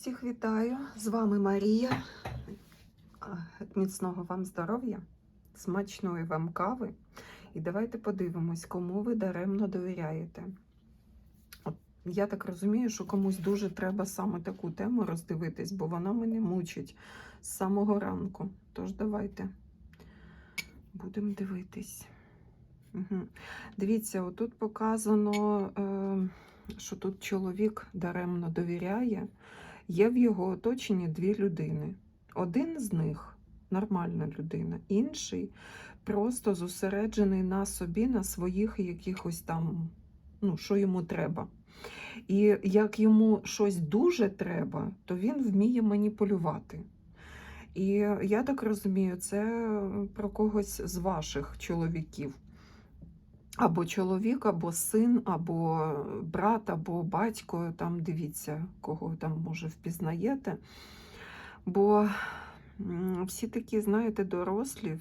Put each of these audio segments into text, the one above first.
Всіх вітаю! З вами Марія. Міцного вам здоров'я, смачної вам кави. І давайте подивимось, кому ви даремно довіряєте. Я так розумію, що комусь дуже треба саме таку тему роздивитись, бо вона мене мучить з самого ранку. Тож давайте будемо дивитись. Угу. Дивіться, отут показано, е, що тут чоловік даремно довіряє. Є в його оточенні дві людини. Один з них нормальна людина, інший просто зосереджений на собі, на своїх якихось там, ну, що йому треба. І як йому щось дуже треба, то він вміє маніпулювати. І я так розумію, це про когось з ваших чоловіків. Або чоловік, або син, або брат, або батько. Там дивіться, кого там може впізнаєте. Бо всі такі, знаєте, дорослі,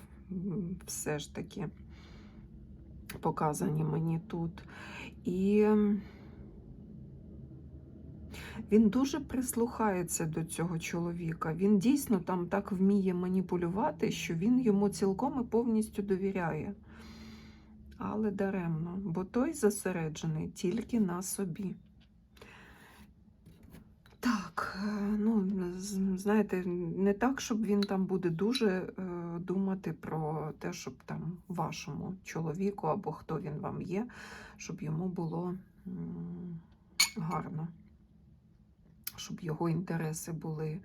все ж таки показані мені тут. І він дуже прислухається до цього чоловіка. Він дійсно там так вміє маніпулювати, що він йому цілком і повністю довіряє але даремно, бо той зосереджений тільки на собі. Так, е, ну, знаєте, не так, щоб він там буде дуже е, думати про те, щоб там вашому чоловіку або хто він вам є, щоб йому було гарно, щоб його інтереси були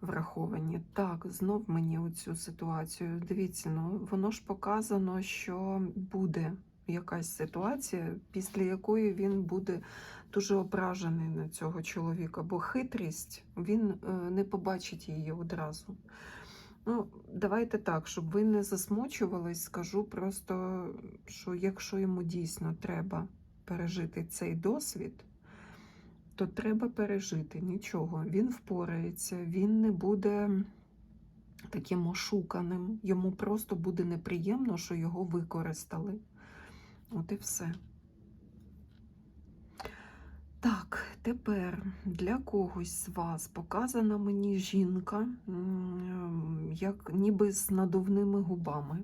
враховані. Так, знов мені оцю ситуацію. Дивіться, ну воно ж показано, що буде якась ситуація, після якої він буде дуже ображений на цього чоловіка, бо хитрість він е, не побачить її одразу. Ну, давайте так, щоб ви не засмучувались, скажу просто, що якщо йому дійсно треба пережити цей досвід, то треба пережити нічого. Він впорається, він не буде таким ошуканим. Йому просто буде неприємно, що його використали. От і все. Так, тепер для когось з вас показана мені жінка, як ніби з надувними губами.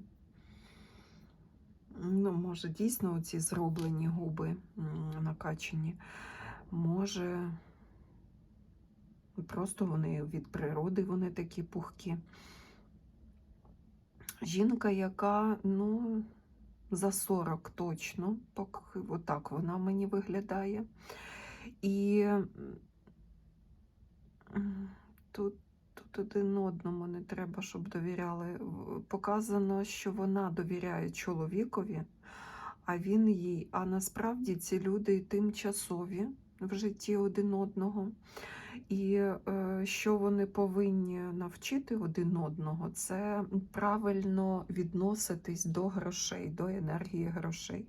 Ну, може, дійсно оці зроблені губи м, накачані. Може, просто вони від природи вони такі пухкі. Жінка, яка, ну, за 40 точно, поки отак вона мені виглядає. І тут, тут один одному не треба, щоб довіряли. Показано, що вона довіряє чоловікові, а він їй. А насправді ці люди тимчасові в житті один одного. І е, що вони повинні навчити один одного, це правильно відноситись до грошей, до енергії грошей,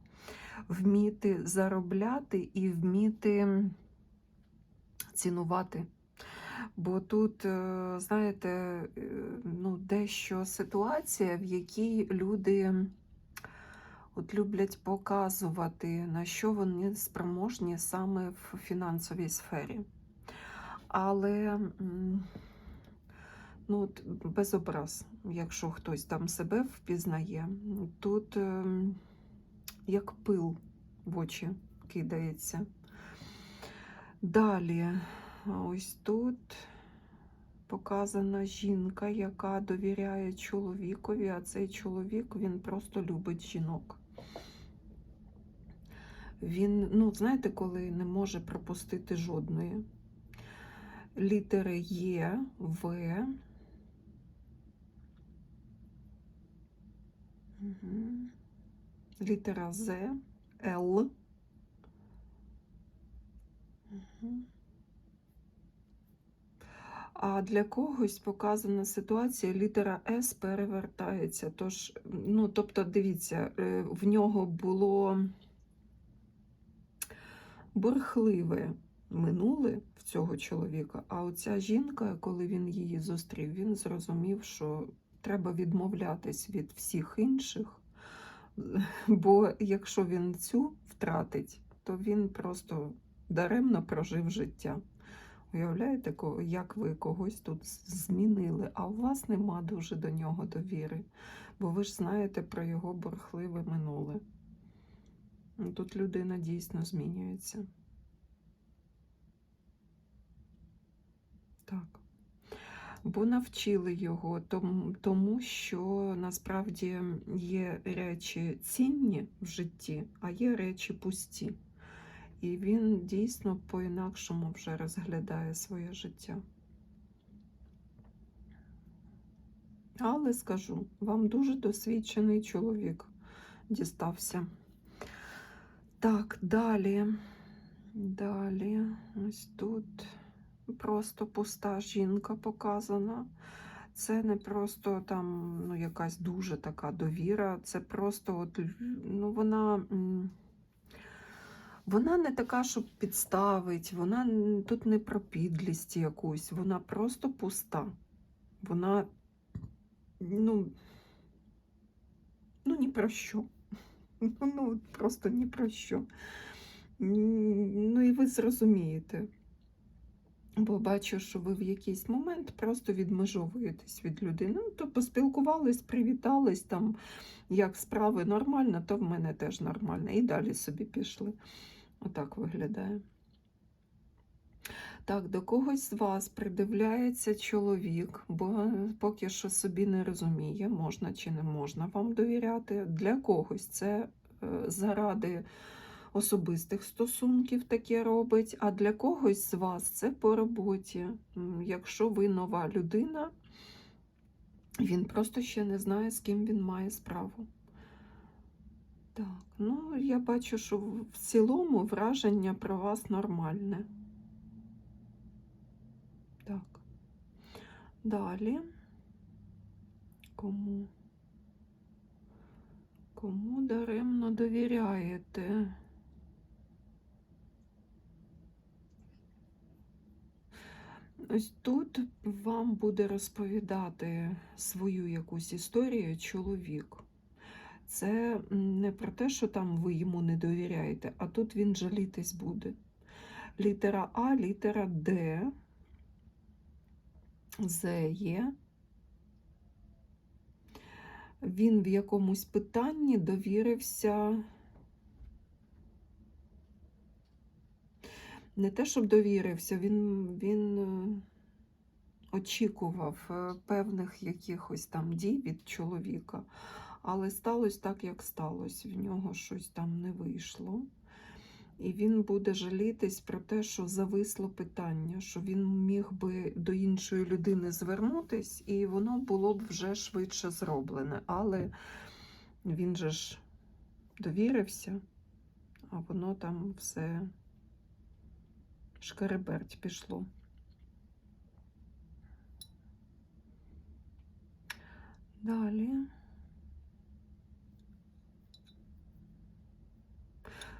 вміти заробляти і вміти цінувати. Бо тут, е, знаєте, е, ну, дещо ситуація, в якій люди от люблять показувати, на що вони спроможні саме в фінансовій сфері. Але ну, от без образ, якщо хтось там себе впізнає, тут ем, як пил в очі кидається. Далі, ось тут показана жінка, яка довіряє чоловікові, а цей чоловік він просто любить жінок. Він, ну, знаєте, коли не може пропустити жодної. Літери Є, В. Мгм. Літера З, Л. А для когось показана ситуація, літера С перевертається. Тож, ну, тобто, дивіться, е, в нього було бурхливе минуле в цього чоловіка, а оця жінка, коли він її зустрів, він зрозумів, що треба відмовлятись від всіх інших, бо якщо він цю втратить, то він просто даремно прожив життя. Уявляєте, як ви когось тут змінили, а у вас нема дуже до нього довіри, бо ви ж знаєте про його бурхливе минуле. Ну, Тут людина дійсно змінюється. Так. Бо навчили його тому, тому, що насправді є речі цінні в житті, а є речі пусті. І він дійсно по-інакшому вже розглядає своє життя. Але скажу, вам дуже досвідчений чоловік дістався. Так, далі. Далі. Ось тут просто пуста жінка показана. Це не просто там ну, якась дуже така довіра. Це просто от, ну, вона. вона не така, щоб підставить, вона тут не про підлість якусь, вона просто пуста. Вона, ну, ну ні про що. Ну, просто ні про що. Ну і ви зрозумієте. Бо бачу, що ви в якийсь момент просто відмежовуєтесь від людини. Ну, то поспілкувались, привітались там, як справи нормально, то в мене теж нормально. І далі собі пішли. Отак виглядає. Так, до когось з вас придивляється чоловік, бо поки що собі не розуміє, можна чи не можна вам довіряти. Для когось це е, заради особистих стосунків таке робить, а для когось з вас це по роботі. Якщо ви нова людина, він просто ще не знає, з ким він має справу. Так, ну я бачу, що в в цілому враження про вас нормальне. Так. Далі. Кому? Кому даремно довіряєте? Ось тут вам буде розповідати свою якусь історію чоловік. Це не про те, що там ви йому не довіряєте, а тут він жалітись буде. Літера А, літера Д, З є. Він в якомусь питанні довірився. Не те, щоб довірився, він, він е, очікував е, певних якихось там дій від чоловіка, але сталося так, як сталося. В нього щось там не вийшло. І він буде жалітись про те, що зависло питання, що він міг би до іншої людини звернутись, і воно було б вже швидше зроблене. Але він же ж довірився, а воно там все шкереберть пішло. Далі.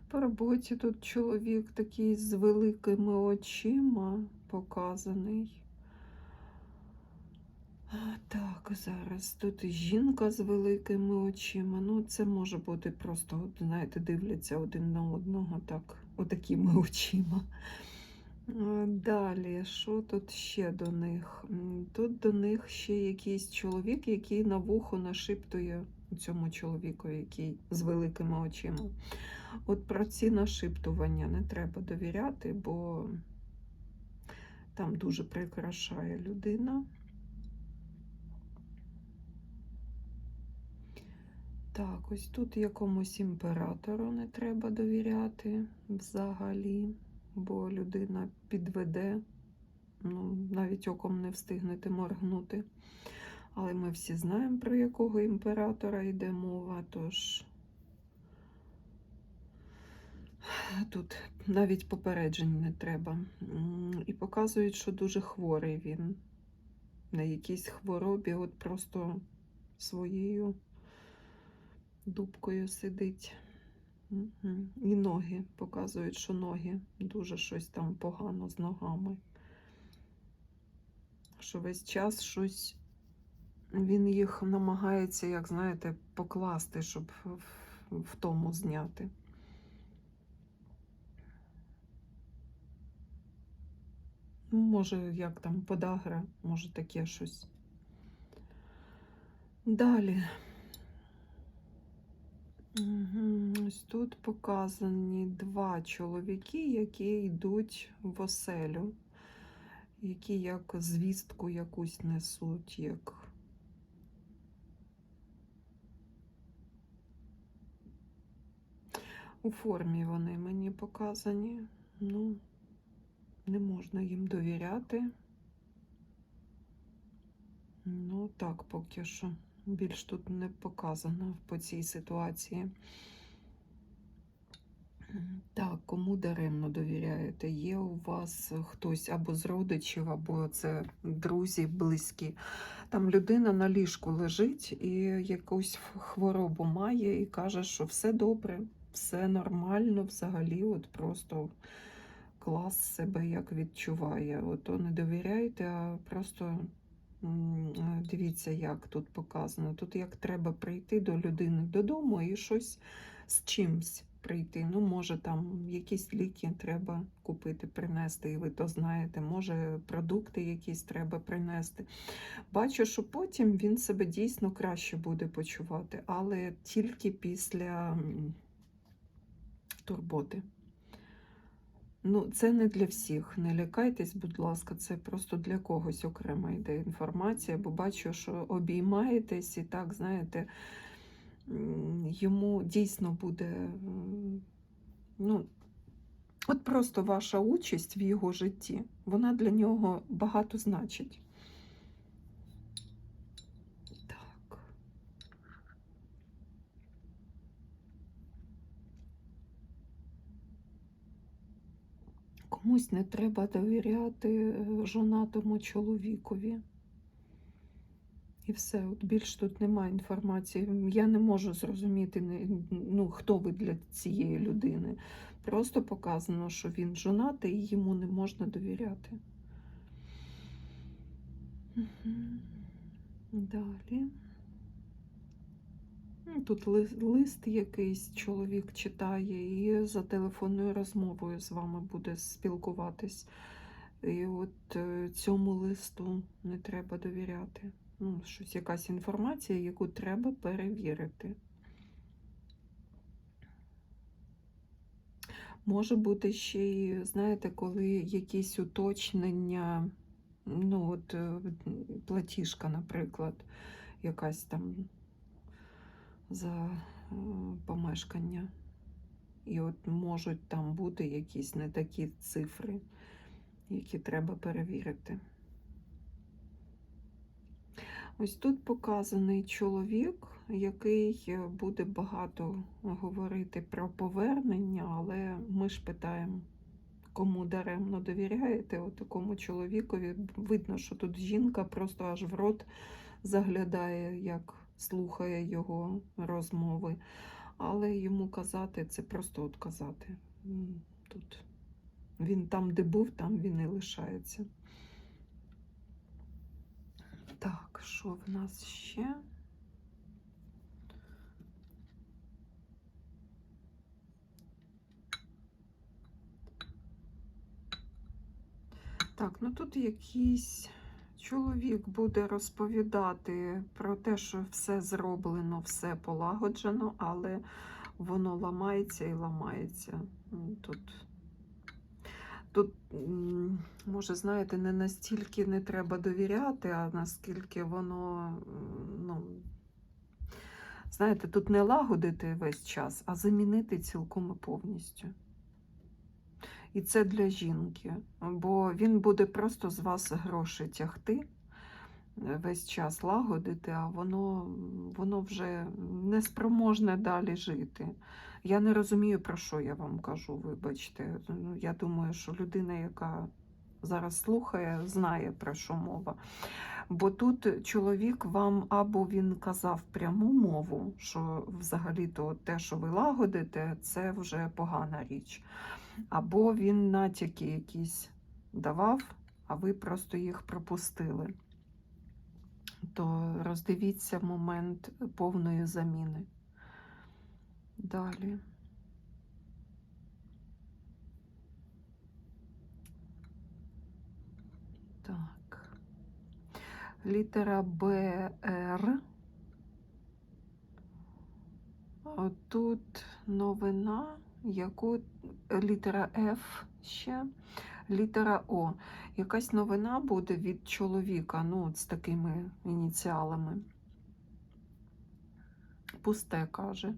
По роботі тут чоловік такий з великими очима показаний. Так, зараз тут жінка з великими очима. Ну, це може бути просто, знаєте, дивляться один на одного так, отакими очима. Далі, що тут ще до них? Тут до них ще якийсь чоловік, який на вухо нашіптує цьому чоловіку, який з великими очима. От про ці нашіптування не треба довіряти, бо там дуже прикрашає людина. Так, ось тут якомусь імператору не треба довіряти взагалі, бо людина підведе, ну, навіть оком не встигнете моргнути. Але ми всі знаємо, про якого імператора йде мова, тож тут навіть попереджень не треба. І показують, що дуже хворий він. На якійсь хворобі, от просто своєю дубкою сидить. Мгм. І ноги показують, що ноги дуже щось там погано з ногами. Що весь час щось він їх намагається, як знаєте, покласти, щоб втому зняти. Може, як там подагра, може таке щось. Далі. Ось тут показані два чоловіки, які йдуть в оселю, які як звістку якусь несуть, як. У формі вони мені показані. Ну, не можна їм довіряти. Ну, так, поки що. Більш тут не показано по цій ситуації. Так, кому даремно довіряєте? Є у вас хтось або з родичів, або це друзі близькі. Там людина на ліжку лежить і якусь хворобу має, і каже, що все добре, все нормально, взагалі, от просто клас себе як відчуває. Ото не довіряйте, а просто дивіться, як тут показано. Тут як треба прийти до людини додому і щось з чимсь прийти. Ну, може, там якісь ліки треба купити, принести, і ви то знаєте, може, продукти якісь треба принести. Бачу, що потім він себе дійсно краще буде почувати, але тільки після турботи. Ну, це не для всіх. Не лякайтесь, будь ласка, це просто для когось окрема йде інформація, бо бачу, що обіймаєтесь і так, знаєте, йому дійсно буде. Ну, от просто ваша участь в його житті, вона для нього багато значить. Так. Комусь не треба довіряти е, жонатому чоловікові. І все, от більш тут немає інформації. Я не можу зрозуміти, ну, хто ви для цієї людини. Просто показано, що він жонатий і йому не можна довіряти. Далі. Тут ли- лист якийсь чоловік читає і за телефонною розмовою з вами буде спілкуватись. І от е, цьому листу не треба довіряти. Ну, щось, якась інформація, яку треба перевірити. Може бути ще й, знаєте, коли якісь уточнення, ну, от е, платіжка, наприклад, якась там за е, помешкання. І от можуть там бути якісь не такі цифри, які треба перевірити. Ось тут показаний чоловік, який е, буде багато говорити про повернення, але ми ж питаємо, кому даремно довіряєте, от такому чоловікові. Видно, що тут жінка просто аж в рот заглядає, як слухає його розмови. Але йому казати це просто от казати. Тут він там, де був, там він і лишається. Так, що в нас ще? Так, ну тут якийсь чоловік буде розповідати про те, що все зроблено, все полагоджено, але воно ламається і ламається. Тут, тут може, знаєте, не настільки не треба довіряти, а наскільки воно, ну, знаєте, тут не лагодити весь час, а замінити цілком і повністю. І це для жінки, бо він буде просто з вас гроші тягти, е, весь час лагодити, а воно, воно вже не спроможне далі жити. Я не розумію, про що я вам кажу, вибачте. Ну, Я думаю, що людина, яка зараз слухає, знає, про що мова. Бо тут чоловік вам або він казав пряму мову, що взагалі-то те, що ви лагодите, це вже погана річ. Або він натяки якісь давав, а ви просто їх пропустили. То роздивіться момент повної заміни. Далі. Так. літера БР. Тут новина, яку літера Ф ще, літера О. Якась новина буде від чоловіка, ну, от з такими ініціалами. Пусте каже.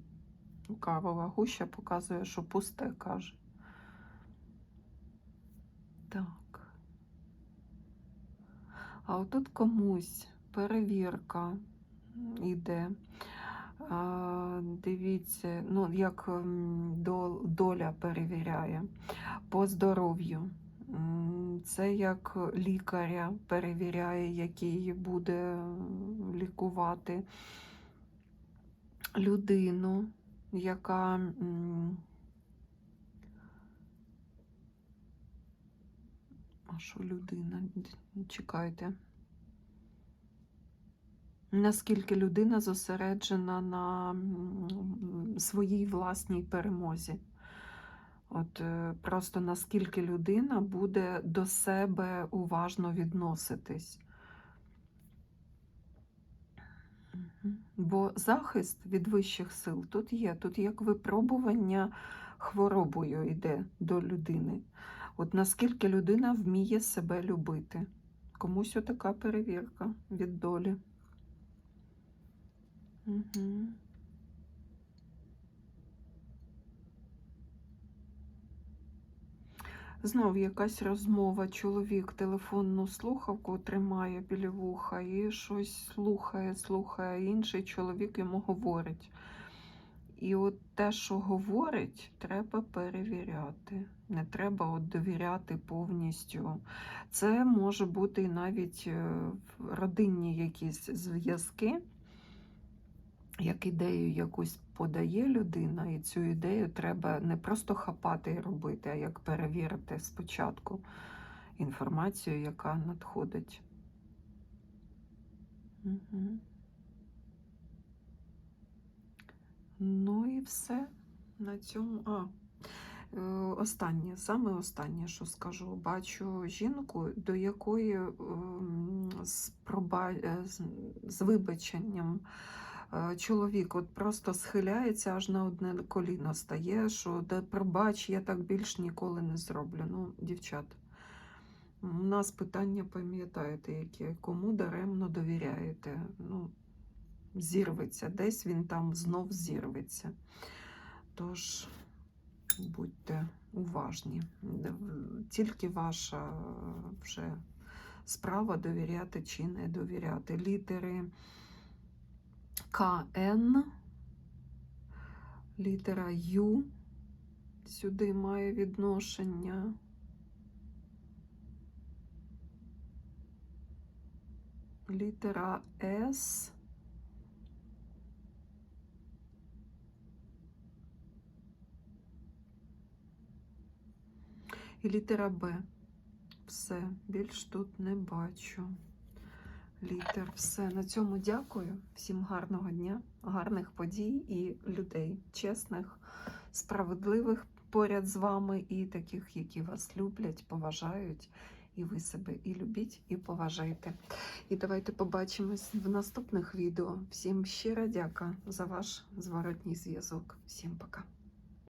Кавова гуща показує, що пусте каже. Так. А отут комусь перевірка йде. Дивіться, ну, як доля перевіряє по здоров'ю. Це як лікаря перевіряє, який буде лікувати людину, яка а що людина? Чекайте. Наскільки людина зосереджена на своїй власній перемозі. От е, просто наскільки людина буде до себе уважно відноситись. Бо захист від вищих сил тут є. Тут як випробування хворобою йде до людини. От наскільки людина вміє себе любити. Комусь отака перевірка від долі. Угу. Знов якась розмова. Чоловік телефонну слухавку тримає біля вуха і щось слухає, слухає. Інший чоловік йому говорить. І от те, що говорить, треба перевіряти. Не треба от довіряти повністю. Це може бути навіть е, родинні якісь зв'язки, як ідею якусь подає людина, і цю ідею треба не просто хапати і робити, а як перевірити спочатку інформацію, яка надходить. Угу. Ну і все на цьому. А, е, останнє, саме останнє, що скажу, бачу жінку, до якої ем, з, проба... е, з, вибаченням чоловік от просто схиляється, аж на одне коліно стає, що да пробач, я так більш ніколи не зроблю. Ну, дівчат, у нас питання пам'ятаєте, яке кому даремно довіряєте. Ну, зірветься, десь він там знов зірветься. Тож будьте уважні. Тільки ваша вже справа довіряти чи не довіряти. Літери КН, літера Ю сюди має відношення. Літера С. І літера Б. Все, більш тут не бачу. Літер, все. На цьому дякую. Всім гарного дня, гарних подій і людей, чесних, справедливих поряд з вами, і таких, які вас люблять, поважають. І ви себе і любіть, і поважайте. І давайте побачимось в наступних відео. Всім щира дяка за ваш зворотній зв'язок. Всім пока.